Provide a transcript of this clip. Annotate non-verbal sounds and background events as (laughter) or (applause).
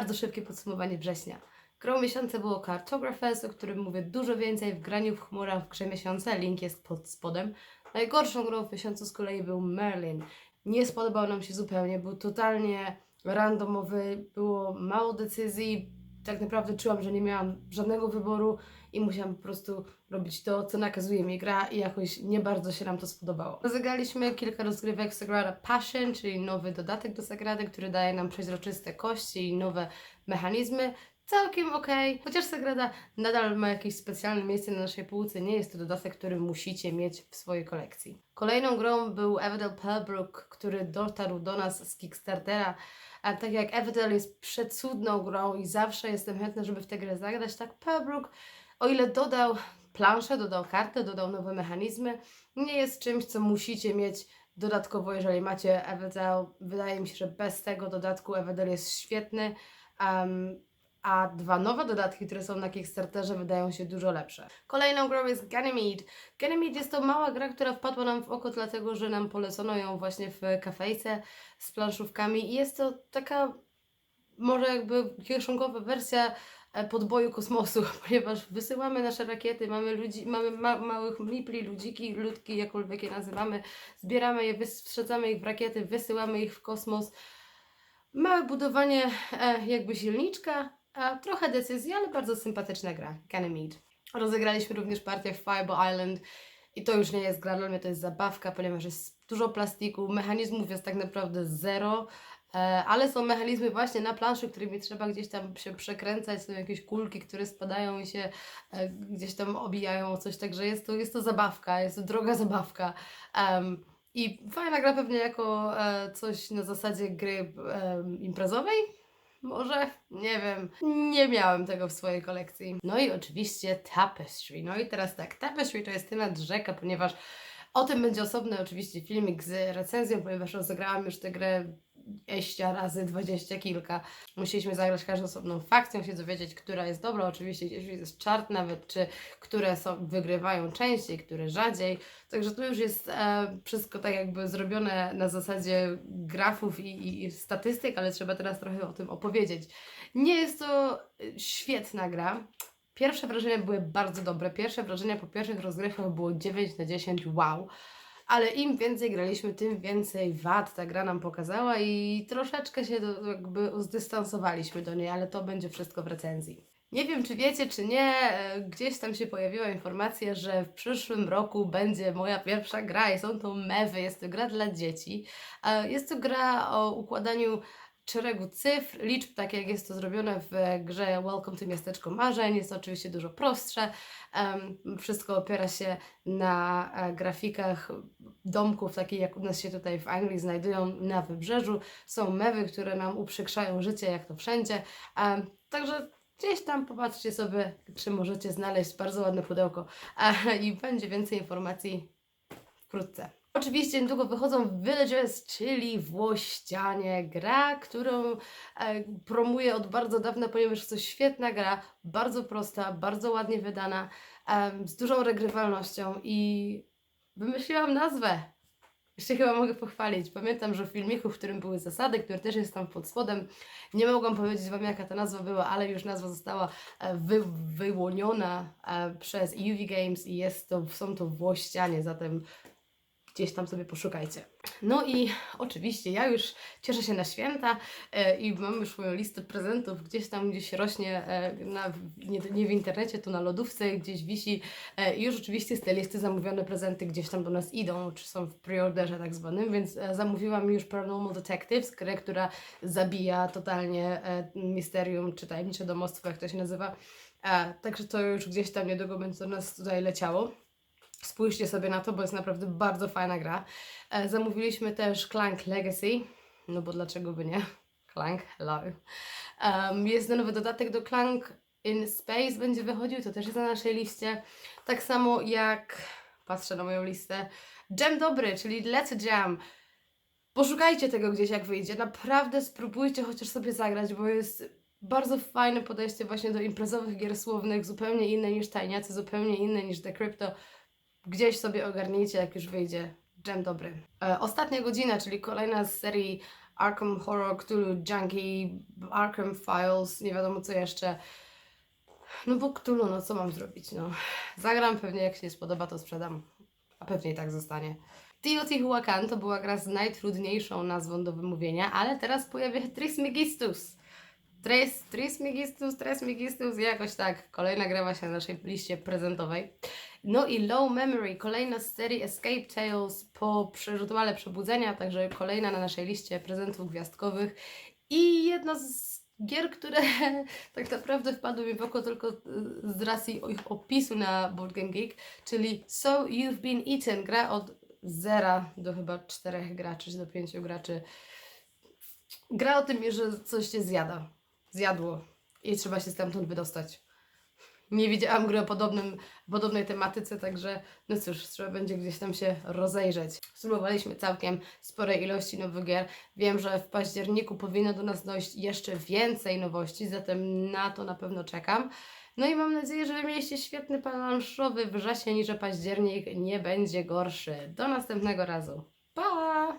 bardzo szybkie podsumowanie września. Grą miesiąca było Cartographers, o którym mówię dużo więcej w graniu w chmurach w grze miesiąca, link jest pod spodem. Najgorszą grą w miesiącu z kolei był Merlin. Nie spodobał nam się zupełnie, był totalnie randomowy, było mało decyzji, tak naprawdę czułam, że nie miałam żadnego wyboru i musiałam po prostu robić to, co nakazuje mi gra i jakoś nie bardzo się nam to spodobało. Rozegraliśmy kilka rozgrywek Sagrada Passion, czyli nowy dodatek do Sagrady, który daje nam przeźroczyste kości i nowe mechanizmy. Całkiem okej, chociaż Sagrada nadal ma jakieś specjalne miejsce na naszej półce, nie jest to dodatek, który musicie mieć w swojej kolekcji. Kolejną grą był Everdell Pellbrook, który dotarł do nas z Kickstartera. A tak jak Everdell jest przecudną grą i zawsze jestem chętna, żeby w tę grę zagrać, tak Pellbrook, o ile dodał planszę, dodał kartę, dodał nowe mechanizmy, nie jest czymś, co musicie mieć dodatkowo, jeżeli macie Everdell. Wydaje mi się, że bez tego dodatku Everdell jest świetny. Um, a dwa nowe dodatki, które są na Kickstarterze, wydają się dużo lepsze. Kolejną grą jest Ganymede. Ganymede jest to mała gra, która wpadła nam w oko, dlatego że nam polecono ją właśnie w kafejce z planszówkami i jest to taka może jakby kieszonkowa wersja e, podboju kosmosu, (laughs) ponieważ wysyłamy nasze rakiety, mamy ludzi, mamy ma, małych mipli, ludziki, ludki, jakkolwiek je nazywamy, zbieramy je, wsadzamy ich w rakiety, wysyłamy ich w kosmos. Małe budowanie e, jakby silniczka, trochę decyzji, ale bardzo sympatyczna gra, Ganymede. Rozegraliśmy również partię w Fireball Island i to już nie jest gra, dla mnie to jest zabawka, ponieważ jest dużo plastiku, mechanizmów jest tak naprawdę zero, e, ale są mechanizmy właśnie na planszy, którymi trzeba gdzieś tam się przekręcać, są jakieś kulki, które spadają i się e, gdzieś tam obijają o coś, także jest to, jest to zabawka, jest to droga zabawka. Em, I fajna gra pewnie jako e, coś na zasadzie gry imprezowej, może? Nie wiem. Nie miałem tego w swojej kolekcji. No i oczywiście Tapestry. No i teraz tak, Tapestry to jest temat rzeka, ponieważ o tym będzie osobny oczywiście filmik z recenzją, ponieważ rozegrałam już tę grę 20 razy, dwadzieścia kilka. Musieliśmy zagrać każdą osobną fakcją, się dowiedzieć, która jest dobra. Oczywiście gdzieś jest czart nawet, czy które są, wygrywają częściej, które rzadziej. Także to już jest e, wszystko tak jakby zrobione na zasadzie grafów i, i, i statystyk, ale trzeba teraz trochę o tym opowiedzieć. Nie jest to e, świetna gra. Pierwsze wrażenia były bardzo dobre. Pierwsze wrażenia po pierwszych rozgrywkach było 9 na 10, wow. Ale im więcej graliśmy, tym więcej wad ta gra nam pokazała i troszeczkę się do, jakby zdystansowaliśmy do niej, ale to będzie wszystko w recenzji. Nie wiem, czy wiecie, czy nie, e, gdzieś tam się pojawiła informacja, że w przyszłym roku będzie moja pierwsza gra i są to mewy, jest to gra dla dzieci. E, Jest to gra o układaniu szeregu cyfr, liczb, tak jak jest to zrobione w grze Welcome to Miasteczko Marzeń. Jest to oczywiście dużo prostsze. Wszystko opiera się na e, grafikach domków, takich jak u nas się tutaj w Anglii znajdują na wybrzeżu. Są mewy, które nam uprzykrzają życie, jak to wszędzie. Także gdzieś tam popatrzcie sobie, czy możecie znaleźć bardzo ładne pudełko e, i będzie więcej informacji wkrótce. Oczywiście niedługo wychodzą Villagers, czyli Włościanie, gra, którą e, promuję od bardzo dawna, ponieważ to świetna gra, bardzo prosta, bardzo ładnie wydana, em, z dużą regrywalnością i wymyśliłam nazwę. Jeszcze chyba mogę pochwalić. Pamiętam, że w filmiku, w którym były zasady, który też jest tam pod spodem, nie mogłam powiedzieć Wam, jaka ta nazwa była, ale już nazwa została e, wy, wyłoniona e, przez UV Games i jest to, są to Włościanie, zatem gdzieś tam sobie poszukajcie. No i oczywiście ja już cieszę się na święta e, i mam już moją listę prezentów, gdzieś tam gdzieś rośnie, e, na, nie, nie w internecie, to na lodówce gdzieś wisi e, i już oczywiście z tej listy zamówione prezenty gdzieś tam do nas idą, czy są w preorderze tak zwanym, więc zamówiłam już Paranormal Detectives, grę, która zabija totalnie misterium, czy tajemnicze domostwo, jak to się nazywa. Także to już gdzieś tam niedługo będzie do nas tutaj leciało. Spójrzcie sobie na to, bo jest naprawdę bardzo fajna gra. E, zamówiliśmy też Clank Legacy, no bo dlaczego by nie? Clank, hello. Um, jest nowy dodatek do Clank in Space, będzie wychodził, to też jest na naszej liście. Tak samo jak, patrzę na moją listę, Jam Dobry, czyli Let's Jam. Poszukajcie tego gdzieś jak wyjdzie, naprawdę spróbujcie chociaż sobie zagrać, bo jest bardzo fajne podejście właśnie do imprezowych gier słownych, zupełnie inne niż Tajniacy, zupełnie inne niż The Crypto gdzieś sobie ogarnijcie, jak już wyjdzie dżem dobry. E, ostatnia godzina, czyli kolejna z serii Arkham Horror, Cthulhu Junkie, Arkham Files, nie wiadomo co jeszcze. No bo Cthulhu, no co mam zrobić, no. Zagram pewnie, jak się spodoba, to sprzedam. A pewnie i tak zostanie. Teotihuacan to była gra z najtrudniejszą nazwą do wymówienia, ale teraz pojawia się Trismegistus. Tres, Trismegistus, Trismegistus, jakoś tak. Kolejna gra właśnie na naszej liście prezentowej. No i Low Memory, kolejna z serii Escape Tales po przerzutowale przebudzenia, także kolejna na naszej liście prezentów gwiazdkowych. I jedna z gier, które (laughs) tak naprawdę wpadły mi w oko tylko z racji ich opisu na Board Game Geek, czyli So You've Been Eaten, gra od zera do chyba czterech graczy, czy do pięciu graczy. Gra o tym, że coś cię zjada, zjadło i trzeba się stamtąd wydostać. Nie widziałam gry o podobnym, podobnej tematyce, także no cóż, trzeba będzie gdzieś tam się rozejrzeć. Spróbowaliśmy całkiem sporej ilości nowych gier. Wiem, że w październiku powinno do nas dojść jeszcze więcej nowości, zatem na to na pewno czekam. No i mam nadzieję, że mieliście świetny planszowy wrzesień i że październik nie będzie gorszy. Do następnego razu. Pa!